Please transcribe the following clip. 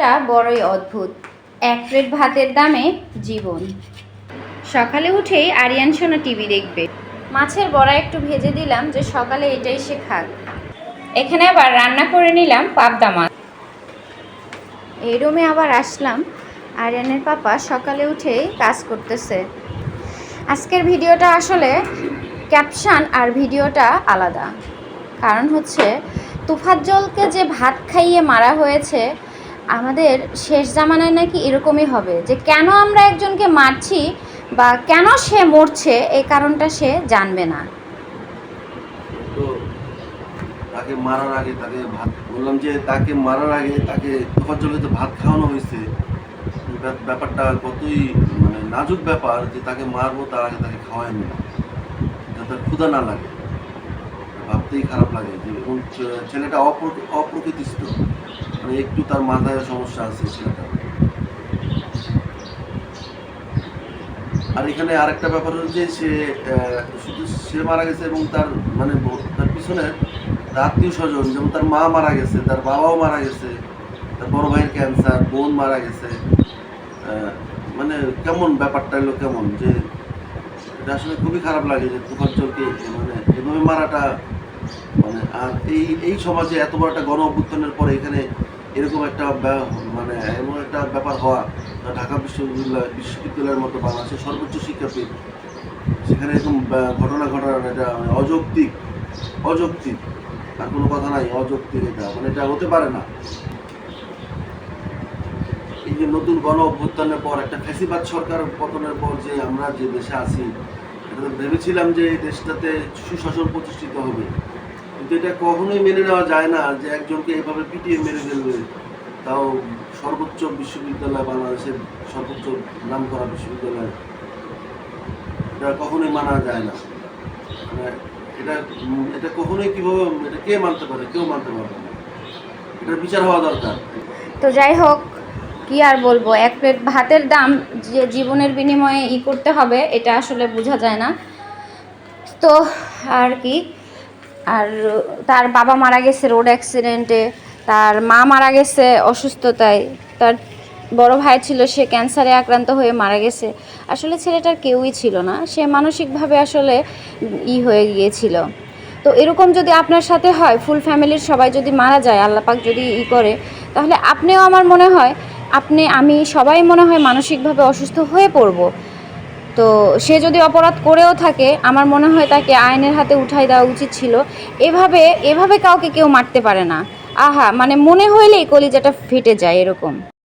জীবনটা বড়ই অদ্ভুত। এক প্লেট ভাতের দামে জীবন। সকালে উঠেই আরিয়ান সোনা টিভি দেখবে। মাছের বড়া একটু ভেজে দিলাম যে সকালে এটাই সে খাক। এখানে আবার রান্না করে নিলাম পাবদা মাছ। এই রুমে আবার আসলাম। আরিয়ানের পাপা সকালে উঠেই কাজ করতেছে। আজকের ভিডিওটা আসলে ক্যাপশন আর ভিডিওটা আলাদা। কারণ হচ্ছে, তুফাজ্জলকে যে ভাত খাইয়ে মারা হয়েছে আমাদের শেষ জামানায় নাকি এরকমই হবে যে কেন আমরা একজনকে মারছি বা কেন সে মরছে, এই কারণটা সে জানবে না। তো তাকে মারার আগে তাকে ভাত, বললাম যে তাকে মারার আগে তাকে তোফাজ্জলকে ভাত খাওয়ানো হয়েছে। ব্যাপ- ব্যাপারটা কতই মানে নাজুক ব্যাপার যে তাকে মারবো তার আগে তাকে খাওয়ায়নি যাতে ক্ষুধা না লাগে। ভাবতেই খারাপ লাগে যে এবং ছেলেটা অপ্র- অপ্রকৃতিস্থ। মানে একটু তার মাথায় সমস্যা আছে আর এখানে আরেকটা ব্যাপার হচ্ছে সে শুধু সে মারা গেছে এবং তার মানে তার পিছনে আত্মীয় স্বজন, যেমন তার মা মারা গেছে, তার বাবাও মারা গেছে, তার বড় ভাইয়ের ক্যান্সার বোন মারা গেছে। মানে কেমন ব্যাপারটা হলো কেমন? যে এটা আসলে খুবই খারাপ লাগে যে তুফাজ্জলকে মানে এভাবে মারাটা মানে আর এই এই সমাজে এত বড় একটা গণ অভ্যুত্থানের পরে এখানে এরকম একটা মানে এমন একটা ব্যাপার হওয়া ঢাকা বিশ্ববিদ্যালয়, বিশ্ববিদ্যালয়ের মতো বাংলাদেশের সর্বোচ্চ শিক্ষাপীঠ, সেখানে এরকম ঘটনা ঘটার এটা মানে অযৌক্তিক অযৌক্তিক, আর কোনো কথা নাই, অযৌক্তিক এটা মানে এটা হতে পারে না। এই যে নতুন গণ অভ্যুত্থানের পর, একটা ফ্যাসিবাদ সরকার পতনের পর যে আমরা যে দেশে আছি ভেবেছিলাম যে এই দেশটাতে সুশাসন প্রতিষ্ঠিত হবে। কিন্তু এটা কখনোই মেনে নেওয়া যায় না যে একজনকে এভাবে পিটিয়ে মেরে ফেলবে। তাও সর্বোচ্চ বিশ্ববিদ্যালয়, বাংলাদেশের সর্বোচ্চ নাম করা বিশ্ববিদ্যালয়। এটা কখনোই মানা যায় না। মানে এটা এটা কখনোই কীভাবে, এটা কে মানতে পারে, কেউ মানতে পারবে না। এটার বিচার হওয়া দরকার। তো যাই হোক, কি আর বলব? এক প্লেট ভাতের দাম যে জীবনের বিনিময়ে ই করতে হবে, এটা আসলে বোঝা যায় না। তো আর কি? আর তার বাবা মারা গেছে রোড অ্যাক্সিডেন্টে তার মা মারা গেছে অসুস্থতায়, তার বড় ভাই ছিল, সে ক্যান্সারে আক্রান্ত হয়ে মারা গেছে। আসলে ছেলেটার কেউই ছিল না, সে মানসিকভাবে আসলে ই হয়ে গিয়েছিল। তো এরকম যদি আপনার সাথে হয় ফুল ফ্যামিলির সবাই যদি মারা যায় আল্লাপাক যদি ই করে, তাহলে আপনিও আমার মনে হয়, আপনি, আমি সবাই মনে হয় মানসিকভাবে অসুস্থ হয়ে পড়ব। তো সে যদি অপরাধ করেও থাকে, আমার মনে হয় তাকে আইনের হাতে উঠাই দেওয়া উচিত ছিল। এভাবে এভাবে কাউকে কেউ মারতে পারে না। আহা মানে মনে হইলেই কলিজাটা ফেটে যায় এরকম।